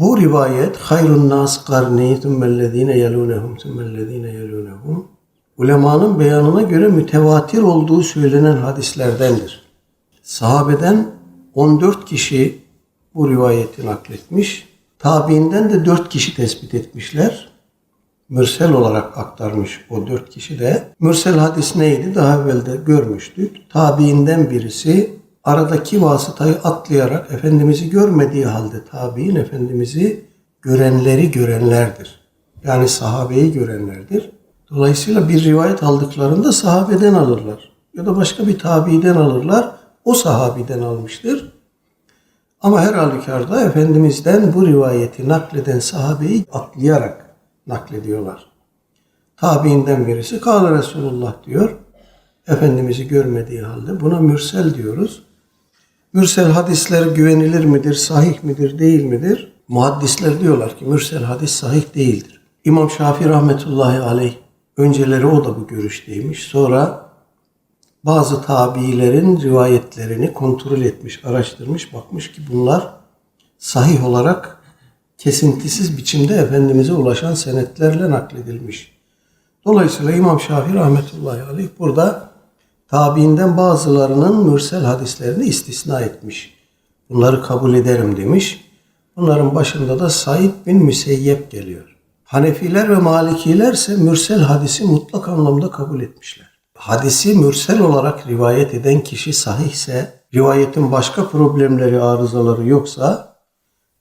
Bu rivayet hayrun nas karni thummellezine yelunehum thummellezine yelunehum ulemanın beyanına göre mütevatir olduğu söylenen hadislerdendir. Sahabeden 14 kişi bu rivayeti nakletmiş. Tabiinden de 4 kişi tespit etmişler. Mürsel olarak aktarmış o 4 kişi de. Mürsel hadis neydi? Daha evvel de görmüştük. Tabiinden birisi aradaki vasıtayı atlayarak Efendimiz'i görmediği halde tabiin Efendimiz'i görenleri görenlerdir. Yani sahabeyi görenlerdir. Dolayısıyla bir rivayet aldıklarında sahabeden alırlar. Ya da başka bir tabiiden alırlar. O sahabiden almıştır. Ama her halükarda Efendimiz'den bu rivayeti nakleden sahabeyi atlayarak naklediyorlar. Tabiinden birisi Kâle Resulullah diyor. Efendimiz'i görmediği halde buna mürsel diyoruz. Mürsel hadisler güvenilir midir, sahih midir, değil midir? Muhaddisler diyorlar ki mürsel hadis sahih değildir. İmam Şafii rahmetullahi aleyh önceleri o da bu görüşteymiş. Sonra bazı tabiilerin rivayetlerini kontrol etmiş, araştırmış, bakmış ki bunlar sahih olarak kesintisiz biçimde Efendimiz'e ulaşan senetlerle nakledilmiş. Dolayısıyla İmam Şafii rahmetullahi aleyh burada tabiinden bazılarının mürsel hadislerini istisna etmiş. Bunları kabul ederim demiş. Bunların başında da Said bin Müseyyep geliyor. Hanefiler ve Malikiler ise mürsel hadisi mutlak anlamda kabul etmişler. Hadisi mürsel olarak rivayet eden kişi sahihse, rivayetin başka problemleri, arızaları yoksa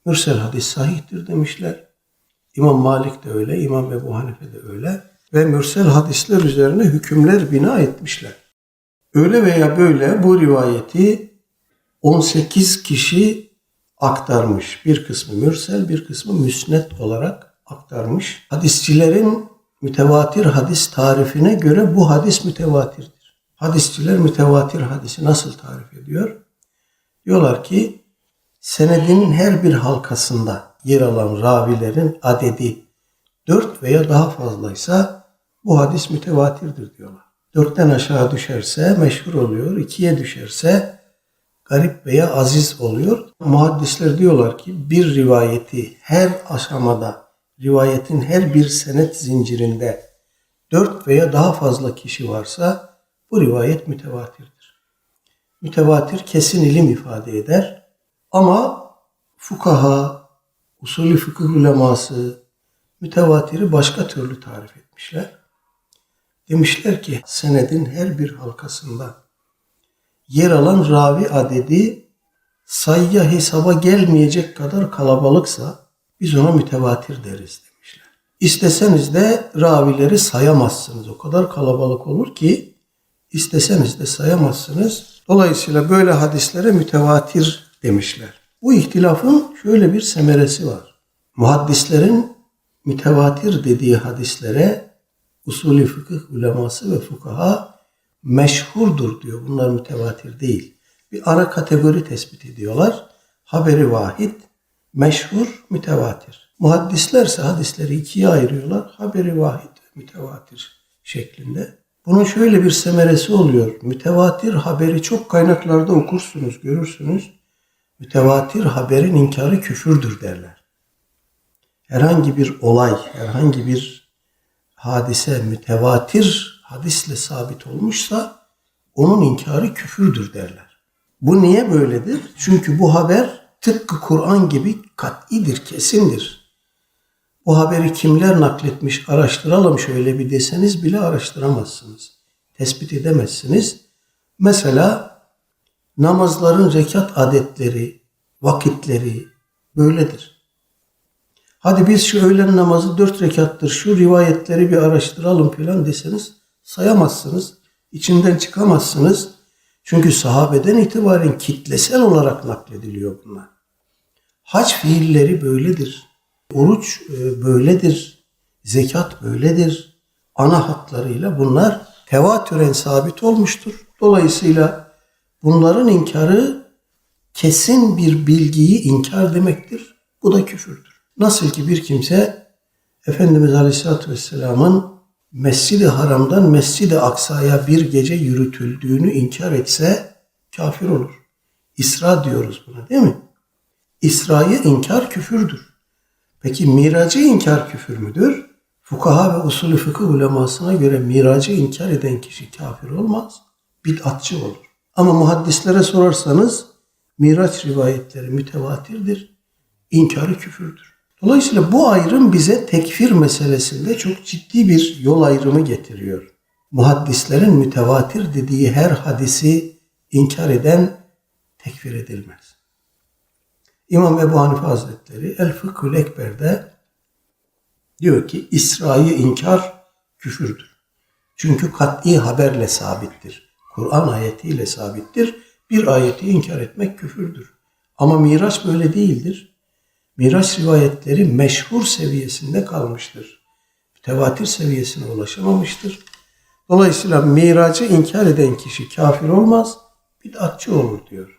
mürsel hadis sahihtir demişler. İmam Malik de öyle, İmam Ebu Hanife de öyle ve mürsel hadisler üzerine hükümler bina etmişler. Öyle veya böyle bu rivayeti 18 kişi aktarmış. Bir kısmı mürsel, bir kısmı müsnet olarak aktarmış. Hadisçilerin mütevatir hadis tarifine göre bu hadis mütevatirdir. Hadisçiler mütevatir hadisi nasıl tarif ediyor? Diyorlar ki senedinin her bir halkasında yer alan ravilerin adedi dört veya daha fazlaysa bu hadis mütevatirdir diyorlar. Dörtten aşağı düşerse meşhur oluyor, ikiye düşerse garip veya aziz oluyor. Muhaddisler diyorlar ki bir rivayeti her aşamada, rivayetin her bir senet zincirinde dört veya daha fazla kişi varsa bu rivayet mütevatirdir. Mütevatir kesin ilim ifade eder ama fukaha, usulü fıkıh uleması mütevatiri başka türlü tarif etmişler. Demişler ki senedin her bir halkasında yer alan ravi adedi sayıya hesaba gelmeyecek kadar kalabalıksa biz ona mütevatir deriz demişler. İsteseniz de ravileri sayamazsınız. O kadar kalabalık olur ki isteseniz de sayamazsınız. Dolayısıyla böyle hadislere mütevatir demişler. Bu ihtilafın şöyle bir semeresi var. Muhaddislerin mütevatir dediği hadislere usulü fıkıh uleması ve fukaha meşhurdur diyor. Bunlar mütevatir değil. Bir ana kategori tespit ediyorlar. Haberi vahid, meşhur, mütevatir. Muhaddislerse hadisleri ikiye ayırıyorlar. Haberi vahid ve mütevatir şeklinde. Bunun şöyle bir semeresi oluyor. Mütevatir haberi çok kaynaklarda okursunuz, görürsünüz. Mütevatir haberin inkarı küfürdür derler. Herhangi bir olay, herhangi bir hadise mütevatir hadisle sabit olmuşsa onun inkarı küfürdür derler. Bu niye böyledir? Çünkü bu haber tıpkı Kur'an gibi kat'idir, kesindir. Bu haberi kimler nakletmiş araştıralım şöyle bir deseniz bile araştıramazsınız. Tespit edemezsiniz. Mesela namazların rekat adetleri, vakitleri böyledir. Hadi biz şu öğlen namazı dört rekattır, şu rivayetleri bir araştıralım falan deseniz sayamazsınız. içinden çıkamazsınız. Çünkü sahabeden itibaren kitlesel olarak naklediliyor bunlar. Hac fiilleri böyledir. Oruç e, böyledir. Zekat böyledir. Ana hatlarıyla bunlar tevatüren sabit olmuştur. Dolayısıyla bunların inkarı kesin bir bilgiyi inkar demektir. Bu da küfürdür. Nasıl ki bir kimse Efendimiz Aleyhisselatü Vesselam'ın Mescid-i Haram'dan Mescid-i Aksa'ya bir gece yürütüldüğünü inkar etse kafir olur. İsra diyoruz buna değil mi? İsra'yı inkar küfürdür. Peki miracı inkar küfür müdür? Fukaha ve usulü fıkıh ulemasına göre miracı inkar eden kişi kafir olmaz, bid'atçı olur. Ama muhaddislere sorarsanız miraç rivayetleri mütevatirdir, inkarı küfürdür. Dolayısıyla bu ayrım bize tekfir meselesinde çok ciddi bir yol ayrımı getiriyor. Muhaddislerin mütevatir dediği her hadisi inkar eden tekfir edilmez. İmam Ebu Hanife Hazretleri El Fıkhül Ekber'de diyor ki İsra'yı inkar küfürdür. Çünkü kat'i haberle sabittir. Kur'an ayetiyle sabittir. Bir ayeti inkar etmek küfürdür. Ama Miraç böyle değildir. Miraç rivayetleri meşhur seviyesinde kalmıştır. Tevatir seviyesine ulaşamamıştır. Dolayısıyla miracı inkar eden kişi kafir olmaz, bid'atçı olur diyor.